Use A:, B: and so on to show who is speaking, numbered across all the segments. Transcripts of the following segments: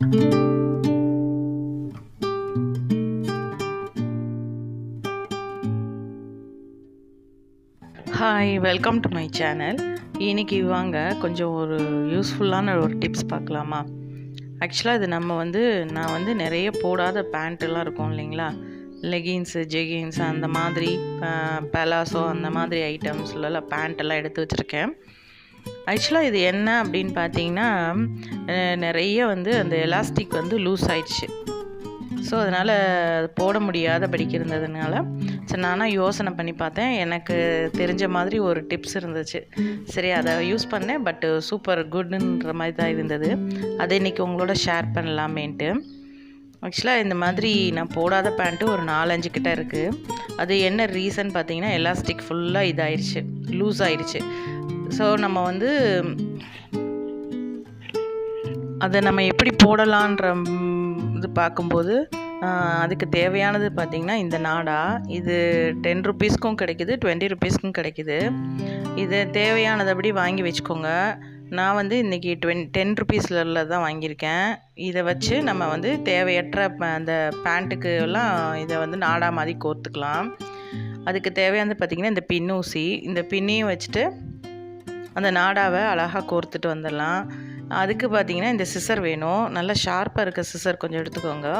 A: Hi welcome to my channel இன்னைக்கு வாங்க கொஞ்சம் ஒரு யூஸ்ஃபுல்லான ஒரு டிப்ஸ் பார்க்கலாமா? ஆக்சுவலாக இது நம்ம வந்து நான் வந்து நிறைய போடாத பேண்ட்டெல்லாம் இருக்கும் இல்லைங்களா? லெகின்ஸு ஜெகின்ஸ் அந்த மாதிரி பலாசோ அந்த மாதிரி ஐட்டம்ஸ்லாம் பேண்ட்டெல்லாம் எடுத்து வச்சுருக்கேன். ஆக்சுவலாக இது என்ன அப்படின்னு பார்த்தீங்கன்னா நிறைய வந்து அந்த எலாஸ்டிக் வந்து லூஸ் ஆயிடுச்சு. ஸோ அதனால் போட முடியாத படிக்க இருந்ததுனால சரி நானாக யோசனை பண்ணி பார்த்தேன். எனக்கு தெரிஞ்ச மாதிரி ஒரு டிப்ஸ் இருந்துச்சு. சரி அதை யூஸ் பண்ணேன் பட்டு சூப்பர் குட்ன்ற மாதிரி தான் இருந்தது. அதை இன்றைக்கி உங்களோட ஷேர் பண்ணலாமேன்ட்டு. ஆக்சுவலாக இந்த மாதிரி நான் போடாத பேண்ட்டு ஒரு நாலஞ்சு கிட்ட இருக்குது அது என்ன ரீசன் பார்த்தீங்கன்னா எலாஸ்டிக் ஃபுல்லாக இதாயிடுச்சு லூஸ் ஆயிடுச்சு ஸோ நம்ம வந்து அதை நம்ம எப்படி போடலான்ற இது பார்க்கும்போது அதுக்கு தேவையானது பார்த்திங்கன்னா இந்த நாடா இது டென் ருபீஸ்க்கும் கிடைக்குது டுவெண்ட்டி ருபீஸ்க்கும் கிடைக்குது. இது தேவையானதபடி வாங்கி வச்சுக்கோங்க. நான் வந்து இன்றைக்கி டுவென் டென் ருபீஸில் தான் வாங்கியிருக்கேன். இதை வச்சு நம்ம வந்து தேவையற்ற ப- அந்த பேண்ட்டுக்கு எல்லாம் இதை வந்து நாடா மாதிரி கோர்த்துக்கலாம். அதுக்கு தேவையானது பார்த்திங்கன்னா இந்த பின்னூசி இந்த பின்னையும் வச்சுட்டு அந்த நாடாவை அழகாக கோர்த்துட்டு வந்துடலாம். அதுக்கு பார்த்தீங்கன்னா இந்த சிசர் வேணும். நல்லா ஷார்ப்பாக இருக்க சிசர் கொஞ்சம் எடுத்துக்கோங்க.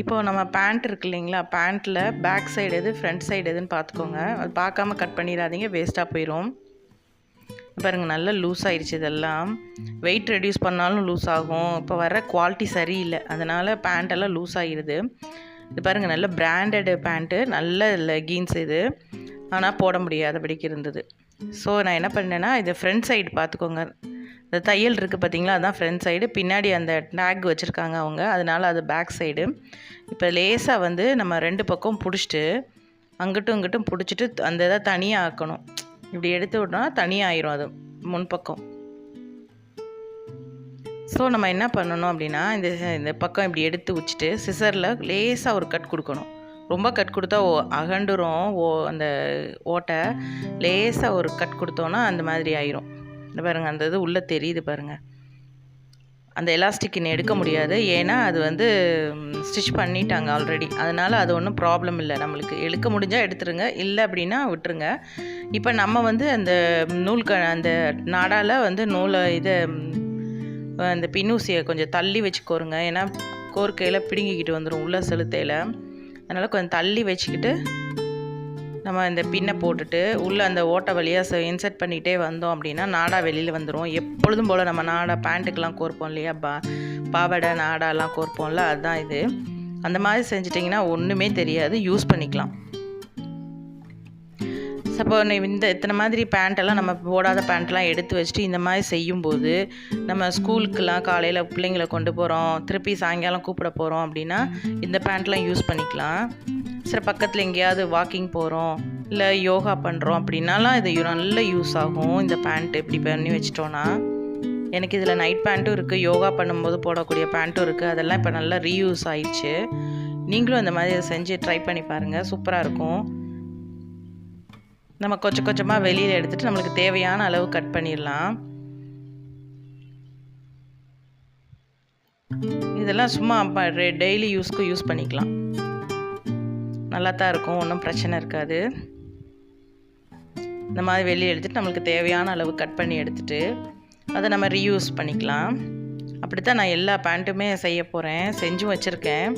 A: இப்போ நம்ம பேண்ட் இருக்கு இல்லைங்களா? பேண்ட்டில் பேக் சைடு எது ஃப்ரண்ட் சைடு எதுன்னு பார்த்துக்கோங்க அது பார்க்காம கட் பண்ணிடாதீங்க வேஸ்ட்டாக போயிடும் பாருங்கள் நல்லா லூஸ் ஆயிடுச்சு இதெல்லாம். வெயிட் ரெடியூஸ் பண்ணாலும் லூஸ் ஆகும். இப்போ வர குவாலிட்டி சரியில்லை. அதனால் பேண்ட்டெல்லாம் லூஸ் ஆகிடுது இது பாருங்கள் நல்ல பிராண்டடு பேண்ட்டு நல்ல லெகின்ஸ் இது. ஆனால் போட முடியாதபடிக்கு இருந்தது. ஸோ நான் என்ன பண்ணேன்னா இது ஃப்ரண்ட் சைடு பார்த்துக்கோங்க. இந்த தையல் இருக்குது பார்த்தீங்களா? அதுதான் ஃப்ரண்ட் சைடு பின்னாடி அந்த டேக் வச்சுருக்காங்க அவங்க. அதனால் அது பேக் சைடு இப்போ லேசாக வந்து நம்ம ரெண்டு பக்கம் பிடிச்சிட்டு அங்கிட்டும் இங்கிட்டும் பிடிச்சிட்டு அந்த இதை தனியாக ஆக்கணும் இப்படி எடுத்து விட்டோம்னா தனியாக ஆயிரும் அது முன்பக்கம் ஸோ நம்ம என்ன பண்ணணும் அப்படின்னா இந்த இந்த பக்கம் இப்படி எடுத்து வச்சுட்டு சிசரில் லேசாக ஒரு கட் கொடுக்கணும். ரொம்ப கட் கொடுத்தா ஓ அகண்டுரும். ஓ அந்த ஓட்டை லேசாக ஒரு கட் கொடுத்தோன்னா அந்த மாதிரி ஆயிரும். இந்த பாருங்கள் அந்த இது உள்ளே தெரியுது பாருங்கள் அந்த எலாஸ்டிக் இன்னும் எடுக்க முடியாது. ஏன்னா அது வந்து ஸ்டிச் பண்ணிட்டாங்க ஆல்ரெடி அதனால் அது ஒன்றும் ப்ராப்ளம் இல்லை நம்மளுக்கு. எடுக்க முடிஞ்சால் எடுத்துருங்க. இல்லை அப்படின்னா விட்டுருங்க. இப்போ நம்ம வந்து அந்த நூல் க அந்த நாடால் வந்து நூலை இதை அந்த பின்னூசியை கொஞ்சம் தள்ளி வச்சுக்கோருங்க ஏன்னா கோர்க்கையில் பிடுங்கிக்கிட்டு வந்துடும் உள்ள செலுத்தையில். அதனால் கொஞ்சம் தள்ளி வச்சுக்கிட்டு நம்ம இந்த பின்னை போட்டுட்டு உள்ளே அந்த ஓட்டை வழியாக இன்சர்ட் பண்ணிகிட்டே வந்தோம் அப்படின்னா நாடா வெளியில் வந்துடும் எப்பொழுதும் போல் நம்ம நாடா பேண்ட்டுக்கெலாம் கோர்ப்போம் இல்லையா? பா பாவாடை நாடாலாம் கோர்ப்போம்ல அதுதான் இது. அந்த மாதிரி செஞ்சிட்டிங்கன்னா ஒன்றுமே தெரியாது. யூஸ் பண்ணிக்கலாம். சப்போ இந்த இத்தனை மாதிரி பேண்ட்டெல்லாம் நம்ம போடாத பேண்ட்லாம் எடுத்து வச்சுட்டு இந்த மாதிரி செய்யும்போது நம்ம ஸ்கூலுக்கெல்லாம் காலையில் பிள்ளைங்களை கொண்டு போகிறோம் திருப்பி சாயங்காலம் கூப்பிட போகிறோம் அப்படின்னா இந்த பேண்ட்லாம் யூஸ் பண்ணிக்கலாம். சரி பக்கத்தில் எங்கேயாவது வாக்கிங் போகிறோம் இல்லை யோகா பண்ணுறோம் அப்படின்னாலாம் இது நல்ல யூஸ் ஆகும். இந்த பேண்ட்டு இப்படி பண்ணி வச்சிட்டோன்னா எனக்கு இதில் நைட் பேண்ட்டும் இருக்குது யோகா பண்ணும்போது போடக்கூடிய பேண்ட்டும் இருக்குது அதெல்லாம் இப்போ நல்லா ரீயூஸ் ஆயிடுச்சு. நீங்களும் அந்த மாதிரி செஞ்சு ட்ரை பண்ணி பாருங்கள் சூப்பராக இருக்கும். நம்ம கொஞ்சம் கொஞ்சமாக வெளியில் எடுத்துகிட்டு நம்மளுக்கு தேவையான அளவு கட் பண்ணிடலாம். இதெல்லாம் சும்மா டெய்லி யூஸ்க்கு யூஸ் பண்ணிக்கலாம். நல்லா தான் இருக்கும் ஒன்றும் பிரச்சனை இருக்காது. இந்த மாதிரி வெளியே எடுத்துகிட்டு நம்மளுக்கு தேவையான அளவு கட் பண்ணி எடுத்துட்டு அதை நம்ம ரீயூஸ் பண்ணிக்கலாம். அப்படி தான் நான் எல்லா பேண்ட்டுமே செய்ய போகிறேன் செஞ்சும் வச்சுருக்கேன்.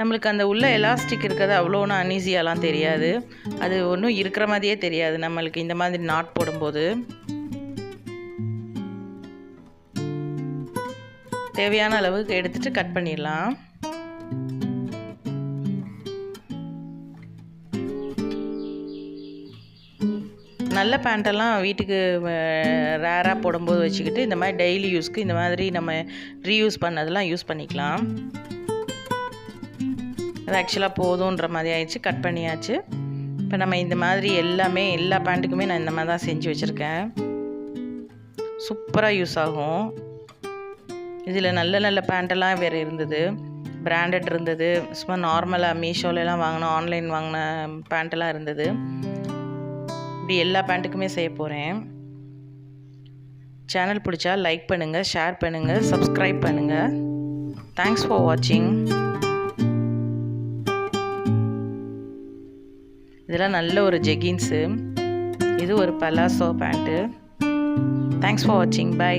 A: நம்மளுக்கு அந்த உள்ள எலாஸ்டிக் இருக்கிறது அவ்வளோ ஒன்றும் அன்ஈஸியாலாம் தெரியாது. அது ஒன்றும் இருக்கிற மாதிரியே தெரியாது. நம்மளுக்கு இந்த மாதிரி நாட் போடும்போது. தேவையான அளவுக்கு எடுத்துட்டு கட் பண்ணிடலாம். நல்ல பேண்ட்டெல்லாம் வீட்டுக்கு ரேராக போடும்போது வச்சுக்கிட்டு இந்த மாதிரி டெய்லி யூஸ்க்கு இந்த மாதிரி நம்ம ரீயூஸ் பண்ணதெல்லாம் யூஸ் பண்ணிக்கலாம். அது ஆக்சுவலாக போதுன்ற மாதிரி ஆயிடுச்சு. கட் பண்ணியாச்சு. இப்போ நம்ம இந்த மாதிரி எல்லாமே எல்லா பேண்ட்டுக்குமே நான் இந்த மாதிரி தான் செஞ்சு வச்சுருக்கேன். சூப்பராக யூஸ் ஆகும். இதில் நல்ல நல்ல பேண்ட்டெல்லாம் வேறு இருந்தது. பிராண்டட் இருந்தது. சும்மா நார்மலாக மீஷோலலாம் வாங்கின ஆன்லைன் வாங்கின பேண்ட்டெல்லாம் இருந்தது. இப்படி எல்லா பேண்ட்டுக்குமே செய்ய போகிறேன் சேனல் பிடிச்சா லைக் பண்ணுங்கள் ஷேர் பண்ணுங்கள் சப்ஸ்கிரைப் பண்ணுங்கள் தேங்க்ஸ் ஃபார் வாட்சிங் இதெல்லாம் நல்ல ஒரு ஜெகின்ஸு இது ஒரு பலாசோ பேண்ட்டு தேங்க்ஸ் ஃபார் வாட்சிங் பை